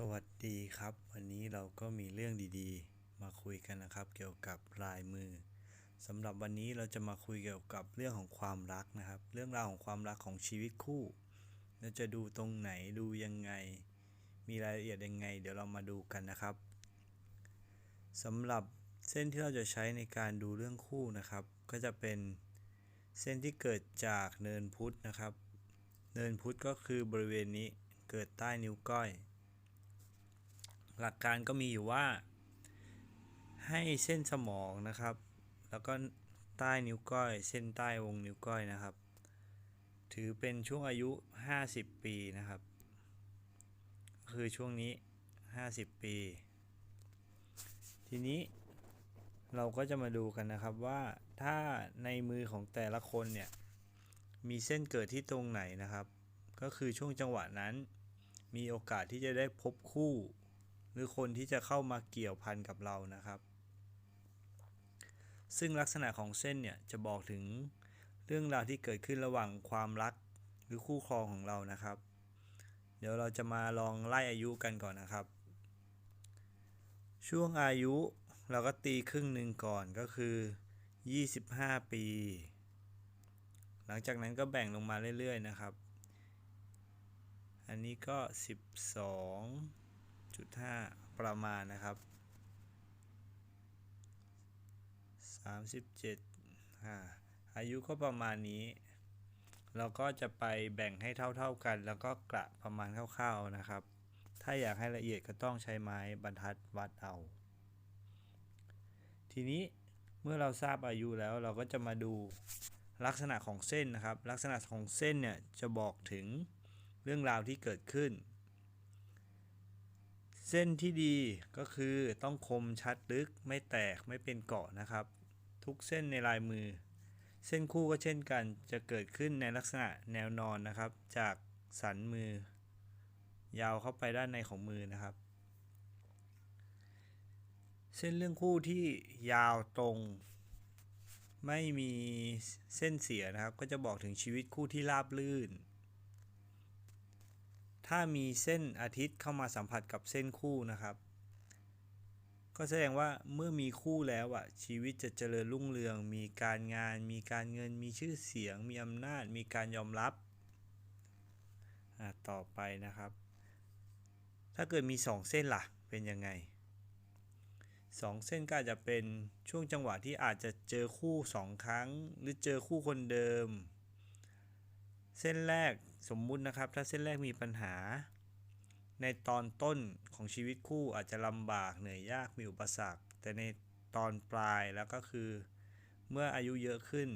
สวัสดีครับ วันนี้เราก็มีเรื่องดีๆ มาคุยกันนะครับ เกี่ยวกับลายมือสำหรับวันนี้เราจะมาคุยเกี่ยวกับเรื่องของความรักนะครับ เรื่องราวของความรักของชีวิตคู่ เราจะดูตรงไหนดูยังไง มีรายละเอียดยังไง เดี๋ยวเรามาดูกันนะครับสำหรับเส้นที่เราจะใช้ในการดูเรื่องคู่นะครับ ก็จะเป็นเส้นที่เกิดจากเนินพุทธนะครับ เนินพุทธก็คือบริเวณนี้เกิดใต้นิ้วก้อย หลักการก็มีอยู่ว่า ให้เส้นสมองนะครับ แล้วก็ใต้นิ้วก้อย เส้นใต้วงนิ้วก้อยนะครับ ถือเป็นช่วงอายุ 50 ปีนะครับ คือช่วงนี้ 50 ปี ทีนี้เราก็จะมาดูกันนะครับว่าถ้าในมือของแต่ละคนเนี่ย มีเส้นเกิดที่ตรงไหนนะครับ ก็คือช่วงจังหวะนั้น มีโอกาสที่จะได้พบคู่ หรือคนที่จะเข้ามาเกี่ยวพันกับเรานะครับ ซึ่งลักษณะของเส้นเนี่ยจะบอกถึงเรื่องราวที่เกิดขึ้นระหว่างความรักหรือคู่ครองของเรานะครับ เดี๋ยวเราจะมาลองไล่อายุกันก่อนนะครับ ช่วงอายุเราก็ตีครึ่งหนึ่งก่อนก็คือ 25 ปี หลังจากนั้นก็แบ่งลงมาเรื่อยๆนะครับ อันนี้ก็ 12.5ประมาณนะครับ 37อ่าอายุก็ประมาณนี้ เราก็จะไปแบ่งให้เท่า ๆกัน แล้วก็กระประมาณคร่าวๆนะครับ ถ้าอยากให้ละเอียดก็ต้องใช้ไม้บรรทัดวัดเอา ทีนี้เมื่อเราทราบอายุแล้วเราก็จะมาดูลักษณะของเส้นนะครับ ลักษณะของเส้นเนี่ยจะบอกถึงเรื่องราวที่เกิดขึ้น เส้นที่ดีก็คือต้องคมชัดลึกไม่แตกไม่เป็นเกาะนะครับ ทุกเส้นในลายมือ เส้นคู่ก็เช่นกันจะเกิดขึ้นในลักษณะแนวนอนนะครับ จากสันมือ ยาวเข้าไปด้านในของมือนะครับ เส้นเรื่องคู่ที่ยาวตรง ไม่มีเส้นเสียนะครับ ก็จะบอกถึงชีวิตคู่ที่ราบลื่น ถ้ามีเส้นอาทิตย์เข้ามาสัมผัสกับเส้นคู่นะครับ ก็แสดงว่าเมื่อมีคู่แล้วอะชีวิตจะเจริญรุ่งเรือง มีการงาน มีการเงิน มีชื่อเสียง มีอำนาจ มีการยอมรับต่อไปนะครับ ถ้าเกิดมี 2 เส้นล่ะ เป็นยังไง 2 เส้นก็อาจจะเป็นช่วงจังหวะที่อาจจะเจอคู่ 2 ครั้ง หรือเจอคู่คนเดิม เส้นแรกสมมุตินะครับ ถ้าเส้นแรกมีปัญหา ในตอนต้นของชีวิตคู่อาจจะลำบากเหนื่อยยากมีอุปสรรค แต่ในตอนปลายแล้วก็คือ เมื่ออายุเยอะขึ้น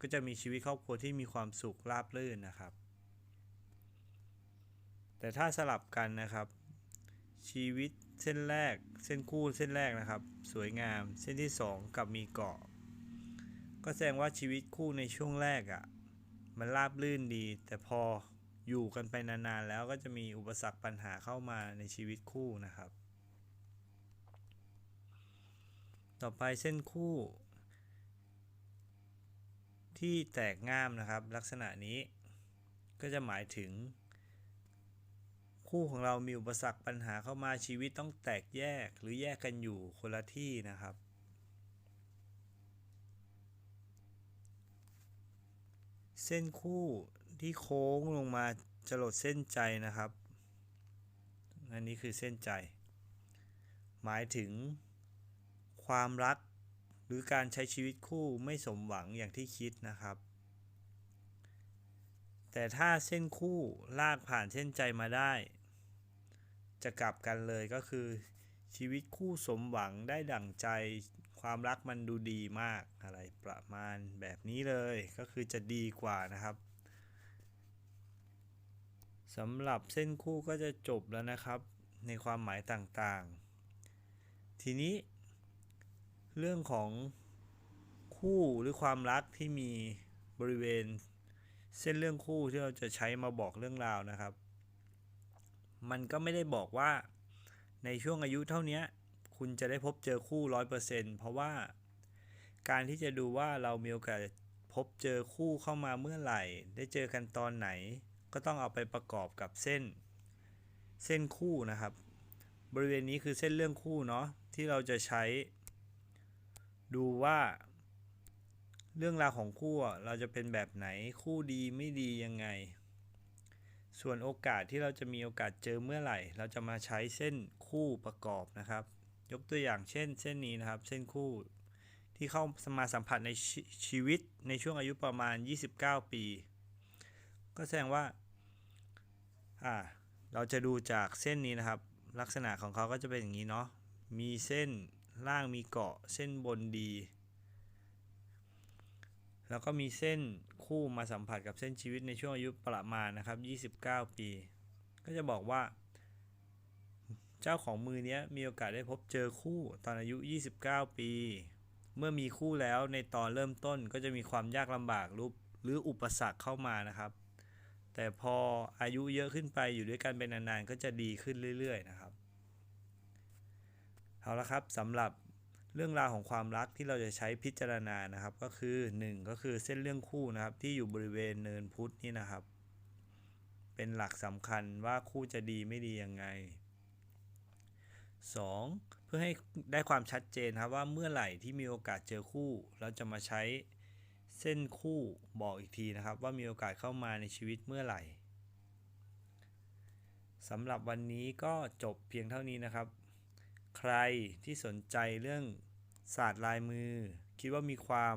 ก็จะมีชีวิตครอบครัวที่มีความสุขราบรื่นนะครับ แต่ถ้าสลับกันนะครับ ชีวิตเส้นแรกเส้นคู่เส้นแรกนะครับ สวยงาม เส้นที่ 2 กับมีเกาะ ก็แสดงว่าชีวิตคู่ในช่วงแรกอะ่ะ มันราบลื่นดี แต่พออยู่กันไปนานๆ แล้วก็จะมีอุปสรรคปัญหาเข้ามาในชีวิตคู่นะครับ ต่อไปเส้นคู่ ที่แตกง่ามนะครับ ลักษณะนี้ก็จะหมายถึง คู่ของเรามีอุปสรรคปัญหาเข้ามาชีวิตต้องแตกแยกหรือแยกกันอยู่คนละที่นะครับ เส้นคู่ที่โค้งลงมาจะลดเส้นใจนะครับ อันนี้คือเส้นใจ หมายถึงความรักหรือการใช้ชีวิตคู่ไม่สมหวังอย่างที่คิดนะครับ แต่ถ้าเส้นคู่ลากผ่านเส้นใจมาได้ จะกลับกันเลยก็คือชีวิตคู่สมหวังได้ดั่งใจ ความรักมันดูดีมากอะไรประมาณแบบนี้เลยก็คือจะดีกว่านะครับสำหรับเส้นคู่ก็จะจบแล้วนะครับ ในความหมายต่างๆ ทีนี้ เรื่องของคู่หรือความรักที่มีบริเวณ เส้นเรื่องคู่ที่เราจะใช้มาบอกเรื่องราวนะครับ มันก็ไม่ได้บอกว่าในช่วงอายุเท่านี้ คุณจะได้พบเจอคู่ร้อยเปอร์เซ็นต์เพราะว่า การที่จะดูว่าเรามีโอกาสพบเจอคู่เข้ามาเมื่อไหร่ ได้เจอกันตอนไหน ก็ต้องเอาไปประกอบกับเส้น เส้นคู่นะครับ บริเวณนี้คือเส้นเรื่องคู่เนาะที่เราจะใช้ ดูว่า เรื่องราวของคู่เราจะเป็นแบบไหนคู่ดีไม่ดียังไง ส่วนโอกาสที่เราจะมีโอกาสเจอเมื่อไหร่ เราจะมาใช้เส้นคู่ประกอบนะครับ ยกตัวอย่างเช่น เส้นนี้นะครับ เส้นคู่ที่เข้ามาสัมผัสในชชีวิตในช่วงอายุประมาณ 29 ปี ก็แสดงว่า อ่า เราจะดูจากเส้นนี้นะครับ ลักษณะของเขาก็จะเป็นอย่างนี้เนาะ มีเส้นล่างมีเกาะ เส้นบนดี แล้วก็มีเส้นคู่มาสัมผัสกับเส้นชีวิตในช่วงอายุประมาณนะครับ 29 ปี ก็จะบอกว่า เจ้าของมือเนี้ยมีโอกาสได้พบเจอคู่ตอนอายุ 29 ปี เมื่อมีคู่แล้วในตอนเริ่มต้นก็จะมีความยากลำบากรูปหรืออุปสรรคเข้ามานะครับ แต่พออายุเยอะขึ้นไปอยู่ด้วยกันเป็นนานๆ ก็จะดีขึ้นเรื่อยๆนะครับ เอาละครับสำหรับเรื่องราวของความรักที่เราจะใช้พิจารณานะครับ ก็คือ 1 ก็คือเส้นเรื่องคู่นะครับที่อยู่บริเวณเนินพุธนี่นะครับ เป็นหลักสำคัญว่าคู่จะดีไม่ดียังไง 2. เพื่อให้ได้ความชัดเจนครับว่าเมื่อไหร่ที่มีโอกาสเจอคู่ เราจะมาใช้เส้นคู่บอกอีกทีนะครับ ว่ามีโอกาสเข้ามาในชีวิตเมื่อไหร่สำหรับวันนี้ก็จบเพียงเท่านี้นะครับ ใครที่สนใจเรื่องศาสตร์ลายมือ คิดว่ามีความ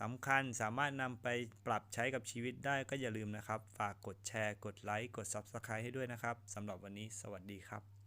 สำคัญสามารถนำไปปรับใช้กับชีวิตได้ก็อย่าลืมนะครับ ฝากกดแชร์ กดไลค์ กด Subscribe ให้ด้วยนะครับสำหรับวันนี้ สวัสดีครับ